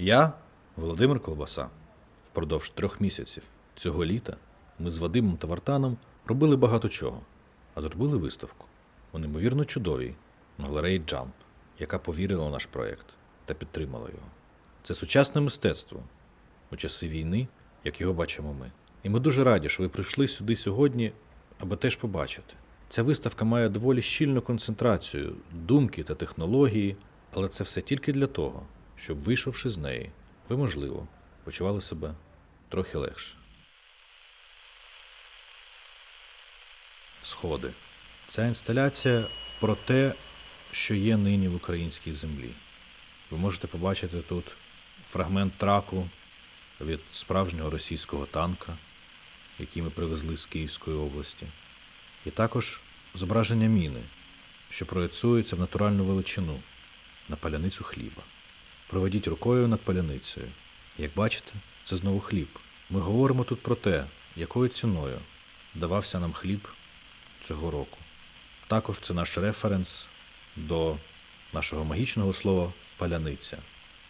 Я Володимир Колбаса. Впродовж трьох місяців цього літа ми з Вадимом та Вартаном робили багато чого, а зробили виставку у неймовірно чудовій галереї Jump, яка повірила у наш проєкт та підтримала його. Це сучасне мистецтво у часи війни, як його бачимо ми. І ми дуже раді, що ви прийшли сюди сьогодні, аби теж побачити. Ця виставка має доволі щільну концентрацію думки та технології, але це все тільки для того, щоб, вийшовши з неї, ви, можливо, почували себе трохи легше. Сходи. Ця інсталяція про те, що є нині в українській землі. Ви можете побачити тут фрагмент траку від справжнього російського танка, який ми привезли з Київської області, і також зображення міни, що проєцується в натуральну величину на паляницю хліба. Проведіть рукою над паляницею. Як бачите, це знову хліб. Ми говоримо тут про те, якою ціною давався нам хліб цього року. Також це наш референс до нашого магічного слова паляниця,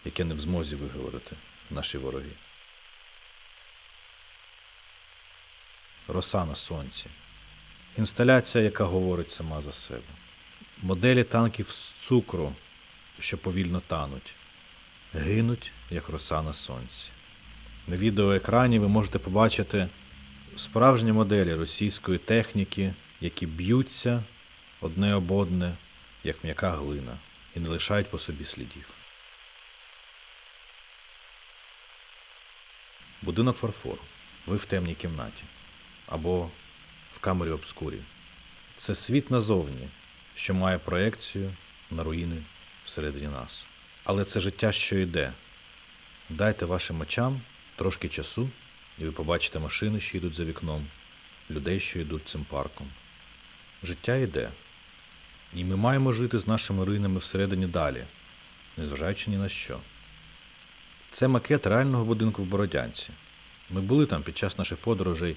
яке не в змозі виговорити наші вороги. Роса на сонці. Інсталяція, яка говорить сама за себе. Моделі танків з цукру, що повільно тануть, гинуть, як роса на сонці. На відеоекрані ви можете побачити справжні моделі російської техніки, які б'ються одне об одне, як м'яка глина, і не лишають по собі слідів. Будинок фарфору. Ви в темній кімнаті або в камері обскурі. Це світ назовні, що має проекцію на руїни всередині нас. Але це життя, що йде. Дайте вашим очам трошки часу, і ви побачите машини, що йдуть за вікном, людей, що йдуть цим парком. Життя йде. І ми маємо жити з нашими руїнами всередині далі, незважаючи ні на що. Це макет реального будинку в Бородянці. Ми були там під час наших подорожей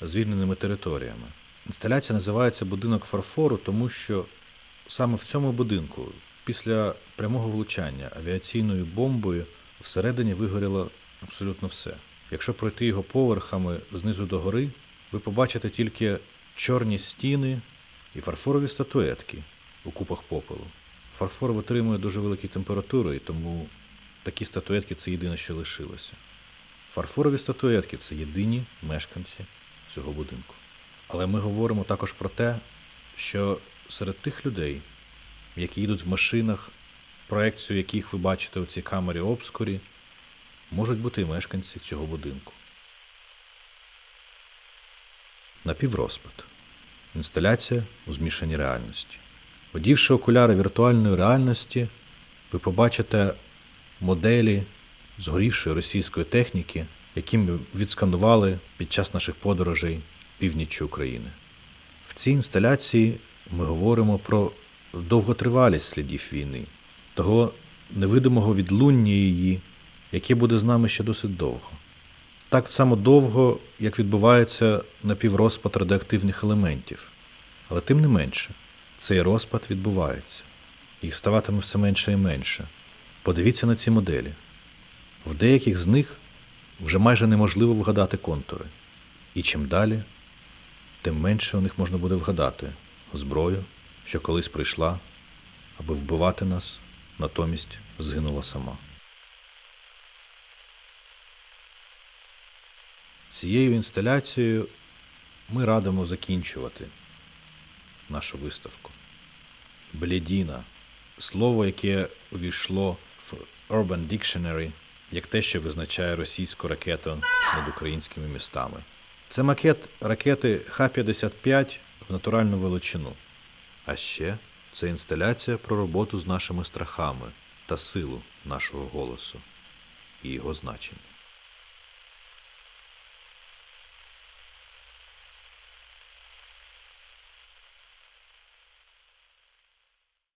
звільненими територіями. Інсталяція називається Будинок фарфору, тому що саме в цьому будинку, після прямого влучання авіаційною бомбою, всередині вигоріло абсолютно все. Якщо пройти його поверхами знизу до гори, ви побачите тільки чорні стіни і фарфорові статуетки у купах попелу. Фарфор витримує дуже великі температури, і тому такі статуетки це єдине, що лишилося. Фарфорові статуетки це єдині мешканці цього будинку. Але ми говоримо також про те, що серед тих людей, які їдуть в машинах, проекцію яких ви бачите у цій камері обскурі, можуть бути і мешканці цього будинку. Напіврозпад. Інсталяція у змішаній реальності. Одівши окуляри віртуальної реальності, ви побачите моделі згорівшої російської техніки, які ми відсканували під час наших подорожей північчю України. В цій інсталяції ми говоримо про довготривалість слідів війни, того невидимого відлуння її, яке буде з нами ще досить довго. Так само довго, як відбувається напіврозпад радіоактивних елементів. Але тим не менше, цей розпад відбувається. Їх ставатиме все менше і менше. Подивіться на ці моделі. В деяких з них вже майже неможливо вгадати контури. І чим далі, тим менше у них можна буде вгадати зброю, що колись прийшла, аби вбивати нас, натомість згинула сама. Цією інсталяцією ми радимо закінчувати нашу виставку. Блядіна слово, яке увійшло в Urban Dictionary як те, що визначає російську ракету над українськими містами. Це макет ракети Х-55 в натуральну величину. А ще це інсталяція про роботу з нашими страхами та силу нашого голосу і його значення.